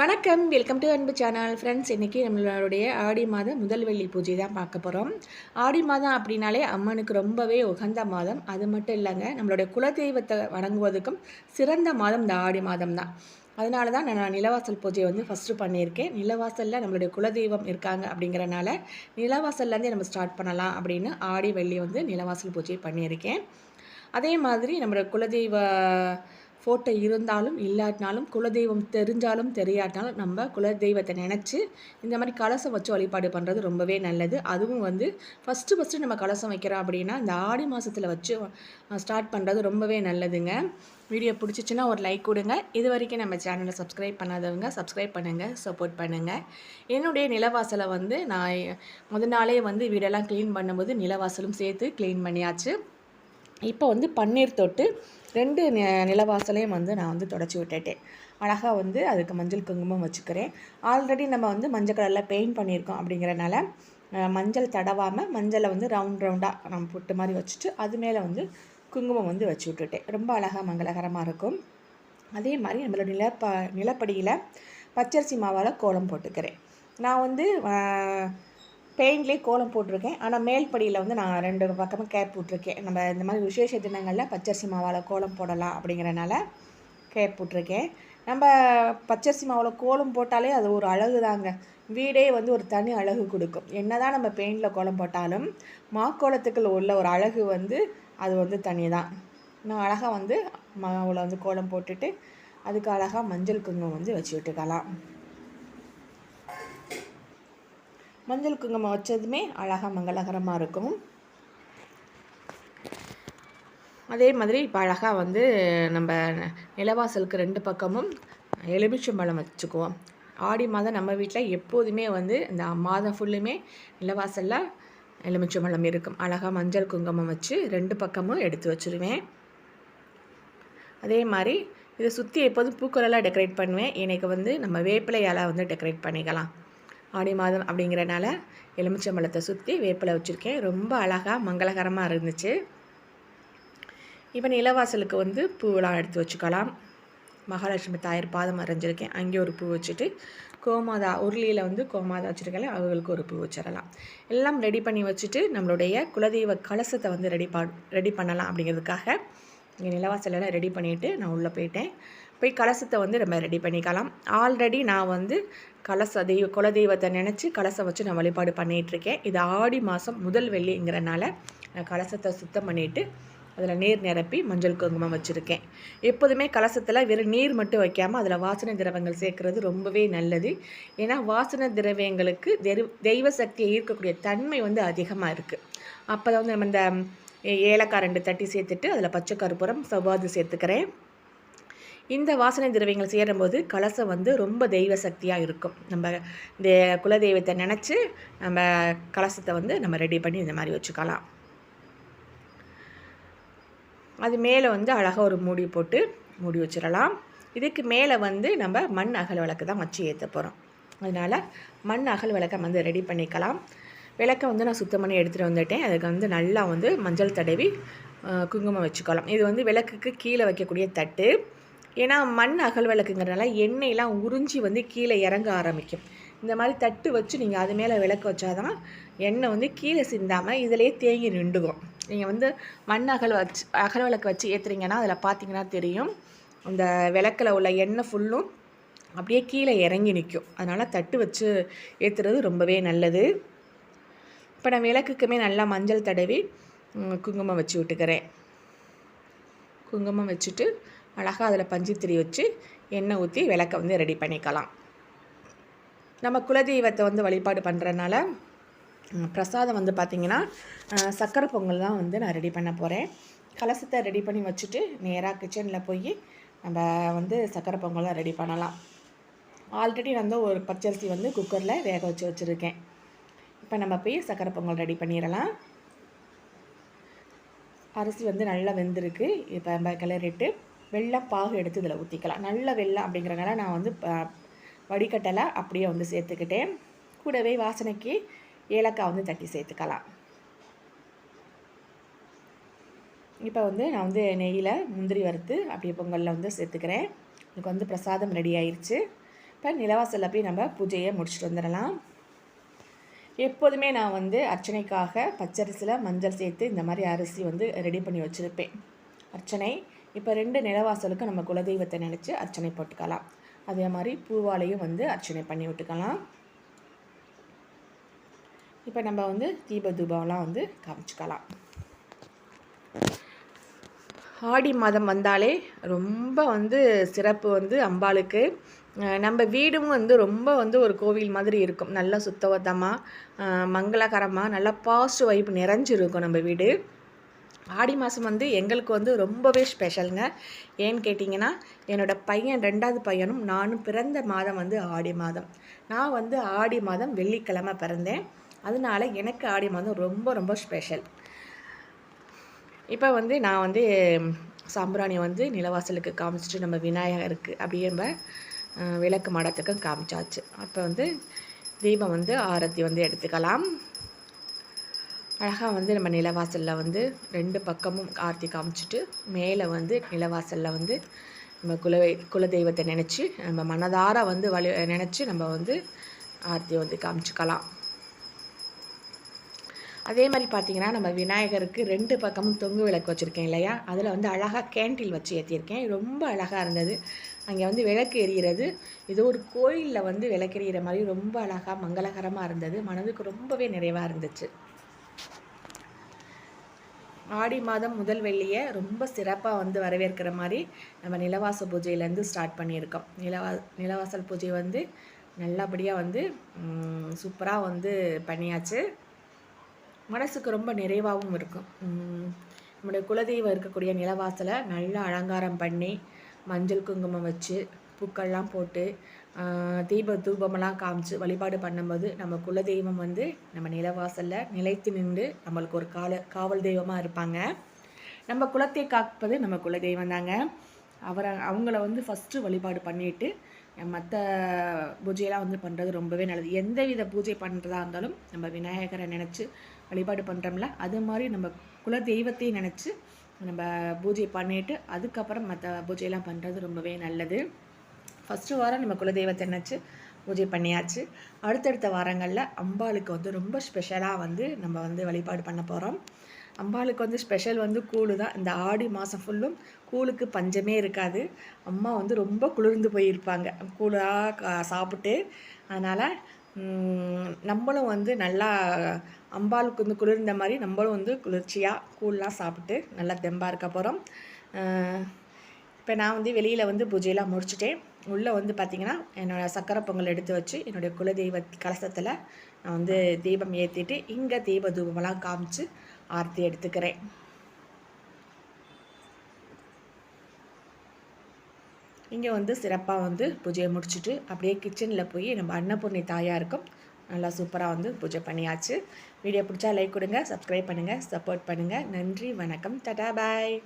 வணக்கம். Welcome to Anbu channel friends இன்றைக்கி நம்மளுடைய ஆடி மாதம் முதல் வெள்ளி பூஜை தான் பார்க்க போகிறோம் ஆடி மாதம் அப்படின்னாலே அம்மனுக்கு ரொம்பவே உகந்த மாதம். அது மட்டும் இல்லைங்க நம்மளுடைய குலதெய்வத்தை வணங்குவதற்கும் சிறந்த மாதம் இந்த ஆடி மாதம் தான். அதனால தான் நான் நிலவாசல் பூஜையை வந்து ஃபஸ்ட்டு பண்ணியிருக்கேன். நிலவாசலில் நம்மளுடைய குலதெய்வம் இருக்காங்க அப்படிங்கிறனால நிலவாசல்லேருந்தே நம்ம ஸ்டார்ட் பண்ணலாம் அப்படின்னு ஆடி வெள்ளி வந்து நிலவாசல் பூஜையை பண்ணியிருக்கேன். அதே மாதிரி நம்மளோட குலதெய்வ ஃபோட்டோ இருந்தாலும் இல்லாட்டினாலும் குலதெய்வம் தெரிஞ்சாலும் தெரியாட்டினாலும் நம்ம குலதெய்வத்தை நினச்சி இந்த மாதிரி கலசம் வச்சு வழிபாடு பண்ணுறது ரொம்பவே நல்லது. அதுவும் வந்து ஃபஸ்ட்டு ஃபஸ்ட்டு நம்ம கலசம் வைக்கிறோம் அப்படின்னா இந்த ஆடி மாதத்தில் வச்சு ஸ்டார்ட் பண்ணுறது ரொம்பவே நல்லதுங்க. வீடியோ பிடிச்சிச்சின்னா ஒரு லைக் கொடுங்க. இது வரைக்கும் நம்ம சேனலை சப்ஸ்கிரைப் பண்ணாதவங்க சப்ஸ்கிரைப் பண்ணுங்கள் சப்போர்ட் பண்ணுங்கள் என்னுடைய நிலவாசலை வந்து நான் முத நாளே வந்து வீடெல்லாம் க்ளீன் பண்ணும்போது நிலவாசலும் சேர்த்து க்ளீன் பண்ணியாச்சு. இப்போ வந்து பன்னீர் தொட்டு ரெண்டு நி நிலவாசலையும் வந்து நான் வந்து தொடச்சி விட்டுட்டேன். அழகாக வந்து அதுக்கு மஞ்சள் குங்குமம் வச்சுக்கிறேன். ஆல்ரெடி நம்ம வந்து மஞ்சள் கலரில் பெயிண்ட் பண்ணியிருக்கோம் அப்படிங்கிறனால மஞ்சள் தடவாமல் மஞ்சளை வந்து ரவுண்ட் ரவுண்டாக நம்ம புட்டு மாதிரி வச்சுட்டு அது மேலே வந்து குங்குமம் வந்து வச்சு விட்டுட்டேன். ரொம்ப அழகாக மங்களகரமாக இருக்கும். அதே மாதிரி நம்மளோட நிலப்ப நிலப்படியில் பச்சரிசி மாவால் கோலம் போட்டுக்கிறேன். நான் வந்து பெயிண்ட்லேயே கோலம் போட்டிருக்கேன். ஆனால் மேல் படியில் வந்து நான் ரெண்டு பக்கமாக கேப் போட்டிருக்கேன். நம்ம இந்த மாதிரி விசேஷ தினங்களில் பச்சரிசி மாவால் கோலம் போடலாம் அப்படிங்கிறனால கேப் போட்டிருக்கேன். நம்ம பச்சரிசி மாவில் கோலம் போட்டாலே அது ஒரு அழகு தாங்க வீடே வந்து ஒரு தனி அழகு கொடுக்கும். என்ன தான் நம்ம பெயிண்டில் கோலம் போட்டாலும் மாக்கோலத்துக்குள்ள உள்ள ஒரு அழகு வந்து அது வந்து தனி தான் நான் அழகாக வந்து மாவில் வந்து கோலம் போட்டுட்டு அதுக்கு அழகாக மஞ்சள் குங்குமம் வந்து வச்சு விட்டுக்கலாம் மஞ்சள் குங்குமம் வச்சதுமே அழகாக மங்களகரமாக இருக்கும். அதே மாதிரி இப்போ அழகாக வந்து நம்ம நிலவாசலுக்கு ரெண்டு பக்கமும் எலுமிச்சம்பழம் வச்சுக்குவோம். ஆடி மாதம் நம்ம வீட்டில் எப்போதுமே வந்து இந்த மாதம் ஃபுல்லுமே நிலவாசலில் எலுமிச்சம்பழம் இருக்கும். அழகாக மஞ்சள் குங்குமம் வச்சு ரெண்டு பக்கமும் எடுத்து வச்சுருவேன். அதே மாதிரி இதை சுற்றி எப்போதும் பூக்களெல்லாம் டெக்கரேட் பண்ணுவேன். எனக்கு வந்து நம்ம வேப்பிலையால் வந்து டெக்கரேட் பண்ணிக்கலாம். ஆடி மாதம் அப்படிங்கிறனால எலுமிச்சம்பழத்தை சுற்றி வேப்பிலை வச்சுருக்கேன். ரொம்ப அழகாக மங்களகரமாக இருந்துச்சு. இப்போ நிலவாசலுக்கு வந்து பூவெலாம் எடுத்து வச்சுக்கலாம். மகாலட்சுமி தாயார் பாதம் அரைஞ்சிருக்கேன். அங்கே ஒரு பூ வச்சுட்டு கோமாதா உருளியில் வந்து கோமாதா வச்சுருக்கல அவங்களுக்கு ஒரு பூ வச்சிடலாம். எல்லாம் ரெடி பண்ணி வச்சுட்டு நம்மளுடைய குலதெய்வ கலசத்தை வந்து ரெடி பா ரெடி பண்ணலாம் அப்படிங்கிறதுக்காக இங்கே நிலவாசலெல்லாம் ரெடி பண்ணிவிட்டு நான் உள்ளே போயிட்டேன். போய் கலசத்தை வந்து நம்ம ரெடி பண்ணிக்கலாம். ஆல்ரெடி நான் வந்து கலச தெய்வ குலதெய்வத்தை நினச்சி கலசம் வச்சு நான் வழிபாடு பண்ணிகிட்ருக்கேன் இது ஆடி மாதம் முதல் வெள்ளிங்கிறனால நான் கலசத்தை சுத்தம் பண்ணிவிட்டு அதில் நீர் நிரப்பி மஞ்சள் குங்குமம் வச்சுருக்கேன். எப்போதுமே கலசத்தில் வெறும் நீர் மட்டும் வைக்காமல் அதில் வாசனை திரவங்கள் சேர்க்குறது ரொம்பவே நல்லது. ஏன்னா வாசனை திரவியங்களுக்கு தெய்வ சக்தியை ஈர்க்கக்கூடிய தன்மை வந்து அதிகமாக இருக்குது அப்போ தான் வந்து நம்ம இந்த ஏலக்காய் ரெண்டு தட்டி சேர்த்துட்டு அதில் பச்சை கருப்புரம் செவ்வாது சேர்த்துக்கிறேன். இந்த வாசனை திரவியங்கள் சேரும்போது கலசம் வந்து ரொம்ப தெய்வ சக்தியாக இருக்கும். நம்ம இந்த குலதெய்வத்தை நினச்சி நம்ம கலசத்தை வந்து நம்ம ரெடி பண்ணி இந்த மாதிரி வச்சுக்கலாம். அது மேலே வந்து அழகாக ஒரு மூடி போட்டு மூடி வச்சிடலாம். இதுக்கு மேலே வந்து நம்ம மண் அகல் விளக்கு தான் வச்சு ஏற்ற போகிறோம் அதனால் மண் அகல் விளக்கம் வந்து ரெடி பண்ணிக்கலாம். விளக்கை வந்து நான் சுத்தம் பண்ணி எடுத்துகிட்டு வந்துட்டேன். அதுக்கு வந்து நல்லா வந்து மஞ்சள் தடவி குங்குமம் வச்சுக்கலாம். இது வந்து விளக்குக்கு கீழே வைக்கக்கூடிய தட்டு. ஏன்னா மண் அகல் விளக்குங்கிறதுனால எண்ணெயெலாம் உறிஞ்சி வந்து கீழே இறங்க ஆரம்பிக்கும். இந்த மாதிரி தட்டு வச்சு நீங்கள் அது மேலே விளக்கு வச்சாதான் எண்ணெய் வந்து கீழே சிந்தாமல் இதிலேயே தேங்கி நின்றுகும் நீங்கள் வந்து மண் அகல் வச்சு அகல் விளக்கு வச்சு ஏற்றுறீங்கன்னா அதில் பார்த்தீங்கன்னா தெரியும். அந்த விளக்கில் உள்ள எண்ணெய் ஃபுல்லும் அப்படியே கீழே இறங்கி நிற்கும் அதனால் தட்டு வச்சு ஏற்றுறது ரொம்பவே நல்லது. இப்போ நான் விளக்குக்குமே நல்லா மஞ்சள் தடவி குங்குமம் வச்சு விட்டுக்கிறேன். குங்குமம் வச்சுட்டு அழகாக அதில் பஞ்சுத்திரி வச்சு எண்ணெய் ஊற்றி விளக்கை வந்து ரெடி பண்ணிக்கலாம். நம்ம குலதெய்வத்தை வந்து வழிபாடு பண்ணுறதுனால பிரசாதம் வந்து பார்த்திங்கன்னா சக்கரை பொங்கல் தான் வந்து நான் ரெடி பண்ண போகிறேன் கலசத்தை ரெடி பண்ணி வச்சுட்டு நேராக கிச்சனில் போய் நம்ம வந்து சக்கரை பொங்கலாம் ரெடி பண்ணலாம். ஆல்ரெடி நான் வந்து ஒரு பச்சரிசி வந்து குக்கரில் வேக வச்சு வச்சுருக்கேன். இப்போ நம்ம போய் சக்கரை பொங்கல் ரெடி பண்ணிடலாம். அரிசி வந்து நல்லா வெந்திருக்கு. இப்போ நம்ம கிளறிட்டு வெள்ளம் பாகு எடுத்து இதில் ஊற்றிக்கலாம் நல்ல வெள்ளம் அப்படிங்கிறனால நான் வந்து வடிகட்டலை அப்படியே வந்து சேர்த்துக்கிட்டேன். கூடவே வாசனைக்கு ஏலக்காய் வந்து தட்டி சேர்த்துக்கலாம். இப்போ வந்து நான் வந்து நெய்யில் முந்திரி வறுத்து அப்படியே பொங்கலில் வந்து சேர்த்துக்கிறேன். எனக்கு வந்து பிரசாதம் ரெடி ஆயிடுச்சு இப்போ நிலவாசலில் போய் நம்ம பூஜையை முடிச்சுட்டு வந்துடலாம். எப்போதுமே நான் வந்து அர்ச்சனைக்காக பச்சரிசியில் மஞ்சள் சேர்த்து இந்த மாதிரி அரிசி வந்து ரெடி பண்ணி வச்சுருப்பேன். அர்ச்சனை. இப்போ ரெண்டு நிலவாசலுக்கு நம்ம குலதெய்வத்தை நினச்சி அர்ச்சனை போட்டுக்கலாம். அதே மாதிரி பூவாலையும் வந்து அர்ச்சனை பண்ணி விட்டுக்கலாம். இப்போ நம்ம வந்து தீப தூபம்லாம் வந்து காமிச்சிக்கலாம். ஆடி மாதம் வந்தாலே ரொம்ப வந்து சிறப்பு வந்து அம்பாளுக்கு. நம்ம வீடும் வந்து ரொம்ப வந்து ஒரு கோவில் மாதிரி இருக்கும். நல்லா சுத்தபத்தமாக மங்களகரமாக நல்லா பாசிட்டிவ் வைப் நிறைஞ்சிருக்கும் நம்ம வீடு. ஆடி மாதம் வந்து எங்களுக்கு வந்து ரொம்பவே ஸ்பெஷலுங்க ஏன்னு கேட்டிங்கன்னா என்னோடய பையன் ரெண்டாவது பையனும் நானும் பிறந்த மாதம் வந்து ஆடி மாதம். நான் வந்து ஆடி மாதம் வெள்ளிக்கிழமை பிறந்தேன். அதனால எனக்கு ஆடி மாதம் ரொம்ப ரொம்ப ஸ்பெஷல் இப்போ வந்து நான் வந்து சாம்பிராணி வந்து நிலவாசலுக்கு காமிச்சிட்டு நம்ம விநாயகருக்கு அப்படியே விளக்கு மடத்துக்கும் காமிச்சாச்சு. அப்போ வந்து தீபம் வந்து ஆரத்தி வந்து எடுத்துக்கலாம். அழகாக வந்து நம்ம நிலவாசலில் வந்து ரெண்டு பக்கமும் ஆர்த்தி காமிச்சிட்டு மேலே வந்து நிலவாசலில் வந்து நம்ம குல குலதெய்வத்தை நினச்சி நம்ம மனதார வந்து வழி நினச்சி நம்ம வந்து ஆரத்தி வந்து காமிச்சிக்கலாம். அதே மாதிரி பார்த்திங்கன்னா நம்ம விநாயகருக்கு ரெண்டு பக்கமும் தொங்கு விளக்கு வச்சுருக்கேன் இல்லையா? அதில் வந்து அழகாக கேண்டில் வச்சு ஏற்றியிருக்கேன் ரொம்ப அழகாக இருந்தது. அங்கே வந்து விளக்கு எரிகிறது. ஏதோ ஒரு கோயிலில் வந்து விளக்கு எரிகிற மாதிரி ரொம்ப அழகாக மங்களகரமாக இருந்தது. மனதுக்கு ரொம்பவே நிறைவாக இருந்துச்சு. ஆடி மாதம் முதல் வெள்ளியை ரொம்ப சிறப்பாக வந்து வரவேற்கிற மாதிரி நம்ம நிலவாச பூஜையிலேருந்து ஸ்டார்ட் பண்ணியிருக்கோம். நிலவா நிலவாசல் பூஜை வந்து நல்லபடியாக வந்து சூப்பராக வந்து பண்ணியாச்சு. மனசுக்கு ரொம்ப நிறைவாகவும் இருக்கும். நம்முடைய குலதெய்வம் இருக்கக்கூடிய நிலவாசலை நல்லா அலங்காரம் பண்ணி மஞ்சள் குங்குமம் வச்சு பூக்கள்லாம் போட்டு தீப தூபமெல்லாம் காமிச்சு வழிபாடு பண்ணும்போது நம்ம குலதெய்வம் வந்து நம்ம நிலவாசலில் நிலைத்து நின்று நம்மளுக்கு ஒரு கால காவல் தெய்வமாக இருப்பாங்க. நம்ம குலத்தை காப்பது நம்ம குலதெய்வம் தாங்க. அவரை அவங்கள வந்து ஃபஸ்ட்டு வழிபாடு பண்ணிவிட்டு மற்ற பூஜையெல்லாம் வந்து பண்ணுறது ரொம்பவே நல்லது. எந்த வித பூஜை பண்ணுறதா இருந்தாலும் நம்ம விநாயகரை நினச்சி வழிபாடு பண்ணுறோம்ல அது மாதிரி நம்ம குல தெய்வத்தையும் நினச்சி நம்ம பூஜை பண்ணிவிட்டு அதுக்கப்புறம் மற்ற பூஜையெல்லாம் பண்ணுறது ரொம்பவே நல்லது. ஃபஸ்ட்டு வாரம் நம்ம குலதெய்வத்தை நினச்சி பூஜை பண்ணியாச்சு. அடுத்தடுத்த வாரங்களில் அம்பாளுக்கு வந்து ரொம்ப ஸ்பெஷலாக வந்து நம்ம வந்து வழிபாடு பண்ண போகிறோம் அம்பாளுக்கு வந்து ஸ்பெஷல் வந்து கூழு தான். இந்த ஆடி மாதம் ஃபுல்லும் கூழுக்கு பஞ்சமே இருக்காது. அம்மா வந்து ரொம்ப குளிர்ந்து போயிருப்பாங்க. கூழாக சாப்பிட்டு. அதனால் நம்மளும் வந்து நல்லா அம்பாளுக்கு வந்து குளிர்ந்த மாதிரி நம்மளும் வந்து குளிர்ச்சியாக கூழ்லாம் சாப்பிட்டு நல்லா தெம்பாக இருக்க போகிறோம் இப்போ நான் வந்து வெளியில் வந்து பூஜையெல்லாம் முடிச்சுட்டேன். உள்ளே வந்து பார்த்திங்கன்னா என்னோடய சக்கரை பொங்கல் எடுத்து வச்சு என்னுடைய குலதெய்வ கலசத்தில் நான் வந்து தீபம் ஏற்றிட்டு இங்கே தீப தூபமெல்லாம் காமிச்சு ஆர்த்தி எடுத்துக்கிறேன். இங்கே வந்து சிறப்பாக வந்து பூஜையை முடிச்சுட்டு அப்படியே கிச்சனில் போய் நம்ம அன்னபூர்ணி தாயாருக்கும் நல்லா சூப்பராக வந்து பூஜை பண்ணியாச்சு. வீடியோ பிடிச்சா லைக் கொடுங்க சப்ஸ்கிரைப் பண்ணுங்கள் சப்போர்ட் பண்ணுங்கள் நன்றி வணக்கம். டடா பாய்